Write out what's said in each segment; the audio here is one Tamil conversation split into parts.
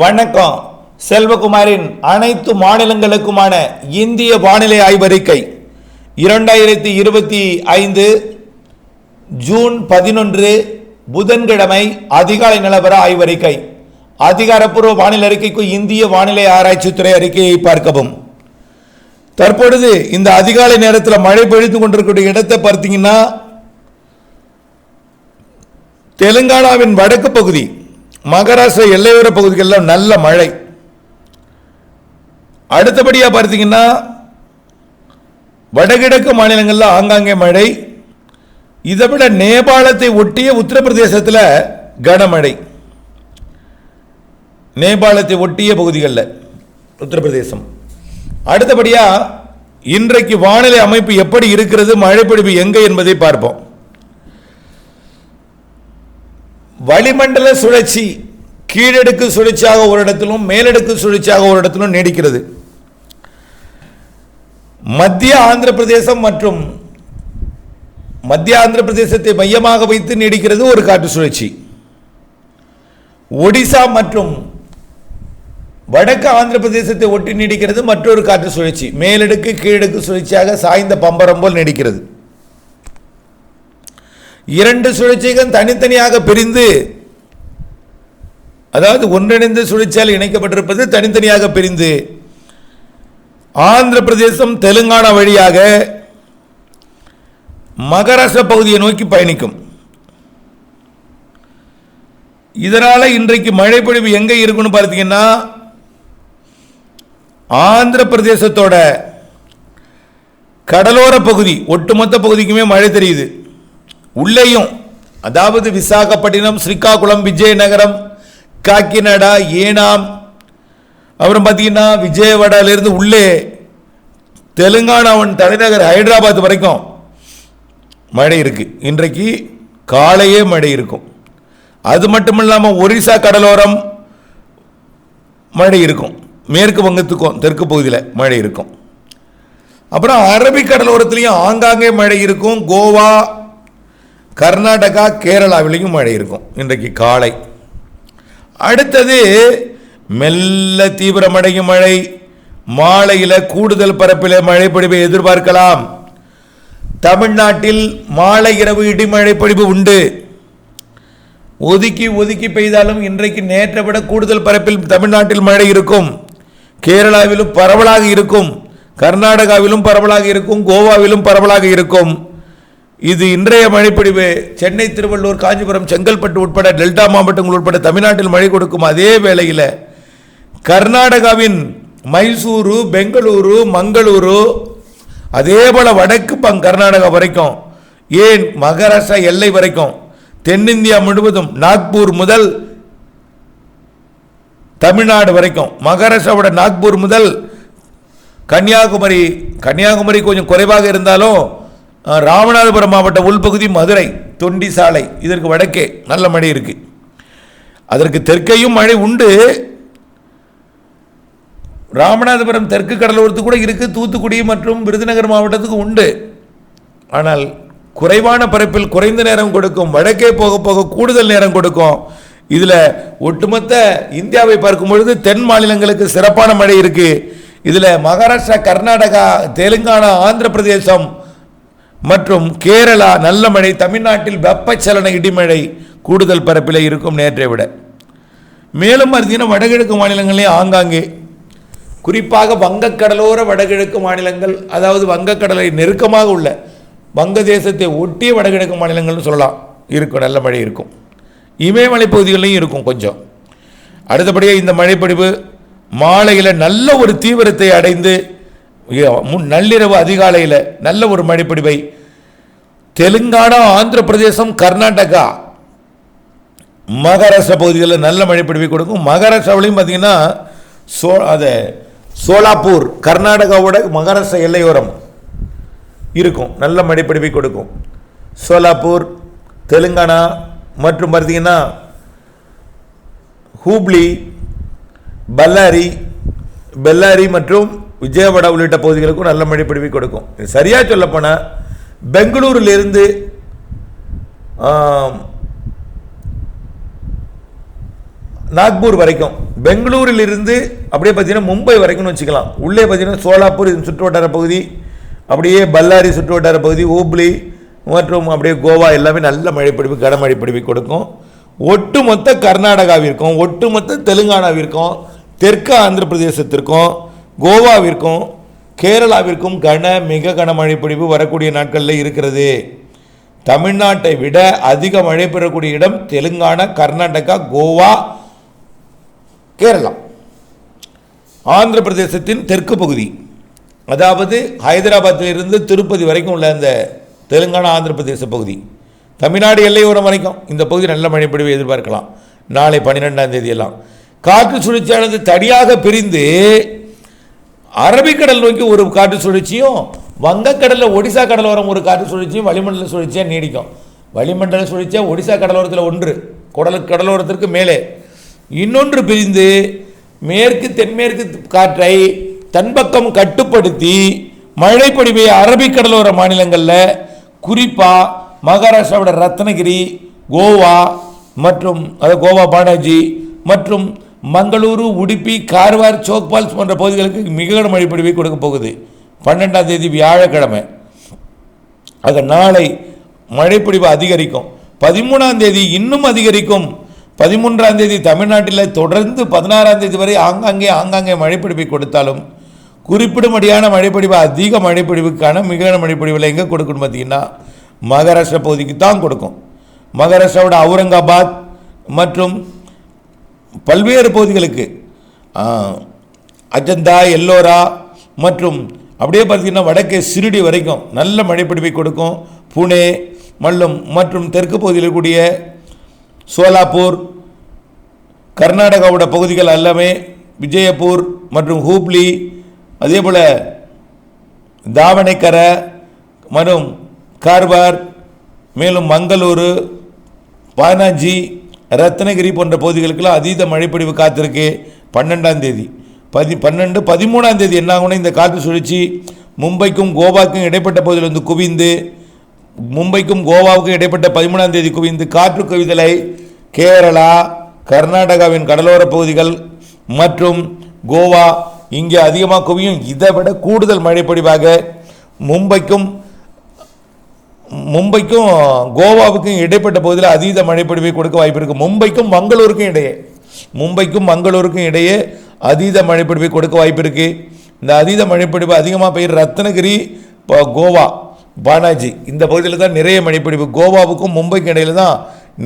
வணக்கம். செல்வகுமாரின் அனைத்து மாநிலங்களுக்குமான இந்திய வானிலை ஆய்வறிக்கை. இரண்டாயிரத்தி இருபத்தி ஐந்து ஜூன் பதினொன்று புதன்கிழமை அதிகாலை நிலவர ஆய்வறிக்கை. அதிகாரப்பூர்வ வானிலை அறிக்கைக்கு இந்திய வானிலை ஆராய்ச்சித்துறை அறிக்கையை பார்க்கவும். தற்பொழுது இந்த அதிகாலை நேரத்தில் மழை பெய்து கொண்டிருக்கக்கூடிய இடத்தை பார்த்தீங்கன்னா தெலுங்கானாவின் வடக்கு பகுதி மகாராஷ்டிரா எல்லையோர பகுதிகளில் நல்ல மழை. அடுத்தபடியாக பார்த்தீங்கன்னா வடகிழக்கு மாநிலங்களில் ஆங்காங்கே மழை. இதை விட நேபாளத்தை ஒட்டிய உத்தரப்பிரதேசத்தில் கனமழை. நேபாளத்தை ஒட்டிய பகுதிகளில் உத்தரப்பிரதேசம். அடுத்தபடியாக இன்றைக்கு வானிலை அமைப்பு எப்படி இருக்கிறது மழைப்பொழிவு எங்கே என்பதை பார்ப்போம். வளிமண்டல சுழற்சி கீழடுக்கு சுழற்சியாக ஒரு இடத்திலும் மேலடுக்கு சுழற்சியாக ஒரு இடத்திலும் நீடிக்கிறது. மத்திய ஆந்திர பிரதேசம் மற்றும் மத்திய ஆந்திர பிரதேசத்தை மையமாக வைத்து நீடிக்கிறது ஒரு காற்று சுழற்சி. ஒடிசா மற்றும் வடக்கு ஆந்திர பிரதேசத்தை ஒட்டி நீடிக்கிறது மற்றொரு காற்று சுழற்சி. மேலடுக்கு கீழடுக்கு சுழற்சியாக சாய்ந்த பம்பரம் போல் நீடிக்கிறது. இரண்டு சுழற்சிகள் தனித்தனியாக பிரிந்து அதாவது ஒன்றிணைந்த சுழற்சியால் இணைக்கப்பட்டிருப்பது தனித்தனியாக பிரிந்து ஆந்திர பிரதேசம் தெலுங்கானா வழியாக மகாராஷ்டிரா பகுதியை நோக்கி பயணிக்கும். இதனால் இன்றைக்கு மழைப்பொழிவு எங்கே இருக்குன்னு பார்த்தீங்கன்னா ஆந்திர பிரதேசத்தோட கடலோர பகுதி ஒட்டுமொத்த பகுதிக்குமே மழை தெரியுது. உள்ளேயும் அதாவது விசாகப்பட்டினம் ஸ்ரீகாகுளம் விஜயநகரம் காக்கிநாடா ஏனாம் அப்புறம் பார்த்தீங்கன்னா விஜயவாடாவிலிருந்து உள்ளே தெலுங்கானாவின் தலைநகர் ஹைதராபாத் வரைக்கும் மழை இருக்குது இன்றைக்கு காலையே மழை இருக்கும். அது மட்டும் இல்லாமல் ஒரிசா கடலோரம் மழை இருக்கும். மேற்கு வங்கத்துக்கும் தெற்கு பகுதியில் மழை இருக்கும். அப்புறம் அரபிக் கடலோரத்துலேயும் ஆங்காங்கே மழை இருக்கும். கோவா கர்நாடகா கேரளாவிலையும் மழை இருக்கும். இன்றைக்கு காலை. அடுத்தது மெல்ல தீவிரமடையும் மழை. மாலையில் கூடுதல் பரப்பில் மழை பொழிவை எதிர்பார்க்கலாம். தமிழ்நாட்டில் மாலை இரவு இடிமழை பொழிவு உண்டு. ஒதுக்கி ஒதுக்கி பெய்தாலும் இன்றைக்கு நேற்றை விட கூடுதல் பரப்பில் தமிழ்நாட்டில் மழை இருக்கும். கேரளாவிலும் பரவலாக இருக்கும். கர்நாடகாவிலும் பரவலாக இருக்கும். கோவாவிலும் பரவலாக இருக்கும். இது இன்றைய மழைப்பொழிவு. சென்னை திருவள்ளூர் காஞ்சிபுரம் செங்கல்பட்டு உட்பட டெல்டா மாவட்டங்கள் உட்பட தமிழ்நாட்டில் மழை கொடுக்கும் அதே வேளையில் கர்நாடகாவின் மைசூரு பெங்களூரு மங்களூரு அதே போல வடக்கு பங் கர்நாடகா வரைக்கும் ஏன் மகாராஷ்டிரா எல்லை வரைக்கும் தென்னிந்தியா முழுவதும் நாக்பூர் முதல் தமிழ்நாடு வரைக்கும் மகாராஷ்டிராவோட நாக்பூர் முதல் கன்னியாகுமரி கன்னியாகுமரி கொஞ்சம் குறைவாக இருந்தாலும் ராமநாதபுரம் மாவட்ட உள்பகுதி மதுரை தொண்டி சாலை இதற்கு வடக்கே நல்ல மழை இருக்கு. அதற்கு தெற்கையும் மழை உண்டு. ராமநாதபுரம் தெற்கு கடலோரத்துக்கு கூட இருக்கு தூத்துக்குடி மற்றும் விருதுநகர் மாவட்டத்துக்கு உண்டு. ஆனால் குறைவான பரப்பில் குறைந்த நேரம் கொடுக்கும் வடக்கே போக போக கூடுதல் நேரம் கொடுக்கும். இதில் ஒட்டுமொத்த இந்தியாவை பார்க்கும் பொழுது தென் மாநிலங்களுக்கு சிறப்பான மழை இருக்கு. இதில் மகாராஷ்டிரா கர்நாடகா தெலுங்கானா ஆந்திர பிரதேசம் மற்றும் கேரளா நல்ல மழை தமிழ்நாட்டில் வெப்பச்சலன இடிமழை கூடுதல் பரப்பில் இருக்கும் நேற்றை விட. மேலும் பார்த்தீங்கன்னா வடகிழக்கு மாநிலங்களே ஆங்காங்கே. குறிப்பாக வங்கக்கடலோர வடகிழக்கு மாநிலங்கள் அதாவது வங்கக்கடலை நெருக்கமாக உள்ள வங்கதேசத்தை ஒட்டிய வடகிழக்கு மாநிலங்கள்னு சொல்லலாம். இருக்கும் நல்ல மழை இருக்கும். இமயமலை பகுதிகளிலையும் இருக்கும் கொஞ்சம். அடுத்தபடியாக இந்த மழைப்பொழிவு மாலையில் நல்ல ஒரு தீவிரத்தை அடைந்து முன் நள்ளிரவு அதிகாலையில் நல்ல ஒரு மழைப்பொழிவை தெலுங்கானா ஆந்திர பிரதேசம் கர்நாடகா. மகாராஷ்டிரா பகுதிகளில் நல்ல மழைப்பொழிவை கொடுக்கும். மகாராஷ்டிராவிலையும் பார்த்தீங்கன்னா சோ அது சோலாப்பூர் கர்நாடகாவோட மகாராஷ்டிரா எல்லையோரம் இருக்கும். நல்ல மழைப்பொழிவை கொடுக்கும். சோலாப்பூர் தெலுங்கானா மற்றும் பார்த்தீங்கன்னா ஹூப்ளி பல்லாரி பெல்லாரி மற்றும் விஜயவாடா உள்ளிட்ட பகுதிகளுக்கும் நல்ல மழைப்பொழிவை கொடுக்கும். சரியாக சொல்லப்போனால் பெங்களூரிலிருந்து நாக்பூர் வரைக்கும். பெங்களூரிலிருந்து அப்படியே பார்த்தீங்கன்னா மும்பை வரைக்கும்னு வச்சுக்கலாம். உள்ளே பார்த்தீங்கன்னா சோலாப்பூர் இது பகுதி. அப்படியே பல்லாரி சுற்றுவட்டார பகுதி ஹூப்ளி மற்றும் அப்படியே கோவா எல்லாமே நல்ல மழைப்பிடிப்பு கனமழைப்பிடிப்பு கொடுக்கும். ஒட்டுமொத்த கர்நாடகாவிற்கும் ஒட்டுமொத்த தெலுங்கானாவிற்கும் தெற்கு ஆந்திர பிரதேசத்திற்கும் கோவாவிற்கும் கேரளாவிற்கும் கன மிக கனமழை பொழிவு வரக்கூடிய நாட்களில் இருக்கிறது. தமிழ்நாட்டை விட அதிக மழை பெறக்கூடிய இடம் தெலுங்கானா கர்நாடகா கோவா கேரளா. ஆந்திர பிரதேசத்தின் தெற்கு பகுதி. அதாவது ஹைதராபாத்திலிருந்து திருப்பதி வரைக்கும் உள்ள அந்த தெலுங்கானா ஆந்திர பிரதேச பகுதி. தமிழ்நாடு எல்லையோரம் வரைக்கும் இந்த பகுதி நல்ல மழை பொழிவை எதிர்பார்க்கலாம். நாளை பன்னிரெண்டாம் தேதியெல்லாம். காற்று சுழற்சியானது தடியாக பிரிந்து அரபிக்கடல் நோக்கி ஒரு காற்று சுழற்சியும் வங்கக்கடலில் ஒடிசா கடலோரம் ஒரு காற்று சுழற்சியும் வளிமண்டல சுழற்சியாக நீடிக்கும். வளிமண்டல சுழற்சியாக ஒடிசா கடலோரத்தில் ஒன்று குடல கடலோரத்திற்கு மேலே. இன்னொன்று பிரிந்து மேற்கு தென்மேற்கு காற்றை தன்பக்கம் கட்டுப்படுத்தி மழைப்பொழிவை அரபிக்கடலோர மாநிலங்களில் குறிப்பாக மகாராஷ்டிராவோட ரத்னகிரி கோவா மற்றும் அதாவது கோவா பானாஜி மற்றும் மங்களூரு உடுப்பி கார்வார் சோக்பால்ஸ் போன்ற பகுதிகளுக்கு மிக மழை பொழிவை கொடுக்க போகுது. பன்னெண்டாம் தேதி வியாழக்கிழமை. ஆக நாளை மழைப்பொழிவு அதிகரிக்கும். பதிமூணாம் தேதி இன்னும் அதிகரிக்கும். பதிமூன்றாம் தேதி தமிழ்நாட்டில் தொடர்ந்து பதினாறாம் தேதி வரை ஆங்காங்கே ஆங்காங்கே மழைப்பிடிப்பை கொடுத்தாலும் குறிப்பிடும்படியான மழைப்பிடிவு அதிக மழைப்பிடிவுக்கான மிக மழைப்பிடிவில் எங்கே கொடுக்கணும் பார்த்தீங்கன்னா மகாராஷ்டிரா பகுதிக்கு தான் கொடுக்கும். மகாராஷ்டிராவோட அவுரங்காபாத் மற்றும் பல்வேறு பகுதிகளுக்கு அஜந்தா எல்லோரா மற்றும் அப்படியே பார்த்தீங்கன்னா வடக்கே சிறுடி வரைக்கும் நல்ல மழைப்பிடிப்பை கொடுக்கும். புனே மல்லும் மற்றும் தெற்கு பகுதியில் இருக்கக்கூடிய சோலாப்பூர் கர்நாடகாவோட பகுதிகள் எல்லாமே விஜயப்பூர் மற்றும் ஹூப்ளி அதே போல் தாவணைக்கரை மற்றும் கார்வார் மேலும் மங்களூரு பானாஜி ரத்னகிரி போன்ற பகுதிகளுக்கெல்லாம் அதீத மழைப்பொழிவு காத்திருக்கு. பன்னெண்டாம் தேதி. பதி பன்னெண்டு பதிமூணாம் தேதி என்ன ஆகும்னா இந்த காற்று சுழற்சி மும்பைக்கும் கோவாக்கும் இடைப்பட்ட பகுதியில் வந்து குவிந்து மும்பைக்கும் கோவாவுக்கும் இடைப்பட்ட பதிமூணாம் தேதி குவிந்து காற்று குவிதலை கேரளா கர்நாடகாவின் கடலோர பகுதிகள் மற்றும் கோவா இங்கே அதிகமாக குவியும். இதை விட கூடுதல் மழைப்பொழிவாக மும்பைக்கும் மும்பைக்கும் கோவாவுக்கும் இடைப்பட்ட பகுதியில் அதீத மழைப்பொழிவை கொடுக்க வாய்ப்பு இருக்குது மும்பைக்கும் மங்களூருக்கும் இடையே. மும்பைக்கும் மங்களூருக்கும் இடையே அதீத மழைப்பொழிவை கொடுக்க வாய்ப்பு இருக்குது இந்த அதீத மழைப்பொழிவு அதிகமாக பெயர் ரத்னகிரி இப்போ கோவா பானாஜி இந்த பகுதியில் தான் நிறைய மழைப்பொழிவு. கோவாவுக்கும் மும்பைக்கும் இடையில் தான்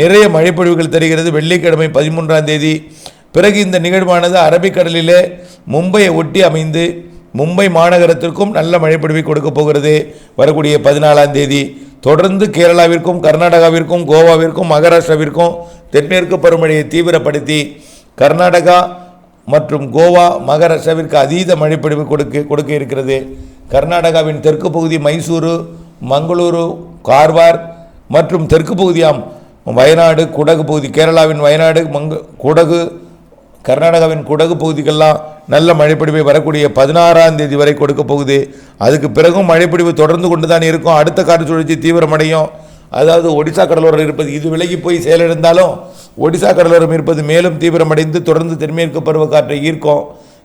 நிறைய மழைப்பொழிவுகள் தெரிகிறது. வெள்ளிக்கிழமை பதிமூன்றாம் தேதி. பிறகு இந்த நிகழ்வானது அரபிக்கடலிலே மும்பையை ஒட்டி அமைந்து மும்பை மாநகரத்திற்கும் நல்ல மழைப்பொழிவை கொடுக்க போகிறது. வரக்கூடிய பதினாலாம் தேதி. தொடர்ந்து கேரளாவிற்கும் கர்நாடகாவிற்கும் கோவாவிற்கும் மகாராஷ்டிராவிற்கும் தென்மேற்கு பருவமழையை தீவிரப்படுத்தி கர்நாடகா மற்றும் கோவா மகாராஷ்டிராவிற்கு அதீத மழைப்பொழிவு கொடுக்க கொடுக்க இருக்கிறது. கர்நாடகாவின் தெற்கு பகுதி மைசூரு மங்களூரு கார்வார் மற்றும் தெற்கு பகுதியாம் வயநாடு குடகு பகுதி கேரளாவின் வயநாடு மங்க குடகு கர்நாடகாவின் குடகு பகுதிகளெலாம் நல்ல மழைப்பொழிவை வரக்கூடிய பதினாறாம் தேதி வரை கொடுக்க போகுது. அதுக்கு பிறகும் மழைப்பிடிவு தொடர்ந்து கொண்டு தான் இருக்கும். அடுத்த காற்று சுழற்சி தீவிரமடையும். அதாவது ஒடிசா கடலோரம் இருப்பது இது விலகி போய் செயலிழந்தாலும் ஒடிசா கடலோரம் இருப்பது மேலும் தீவிரமடைந்து தொடர்ந்து தென்மேற்கு பருவக்காற்றை ஈர்க்கும்.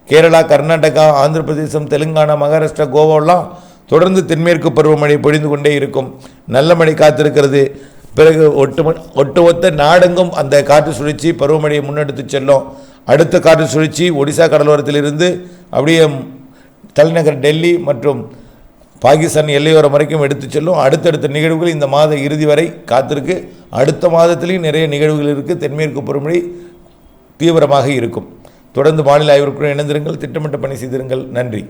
கேரளா கர்நாடகா ஆந்திர பிரதேசம் தெலுங்கானா மகாராஷ்டிரா கோவாலாம் தொடர்ந்து தென்மேற்கு பருவமழை பொழிந்து கொண்டே இருக்கும். நல்ல மழை காத்திருக்கிறது. பிறகு ஒட்டு ஒட்டுமொத்த நாடெங்கும் அந்த காற்று சுழற்சி பருவமழையை முன்னெடுத்து செல்லும். அடுத்த காற்று சுழற்சி ஒடிசா கடலோரத்திலிருந்து அப்படியே தலைநகர் டெல்லி மற்றும் பாகிஸ்தான் எல்லையோரம் வரைக்கும் எடுத்துச் செல்லும். அடுத்தடுத்த நிகழ்வுகள் இந்த மாத இறுதி வரை காத்திருக்கு. அடுத்த மாதத்திலையும் நிறைய நிகழ்வுகள் இருக்குது தென்மேற்கு பருவமழை தீவிரமாக இருக்கும். தொடர்ந்து மாநில ஆய்விற்குள் இணைந்திருங்கள். திட்டமிட்ட பணி செய்திருங்கள். நன்றி.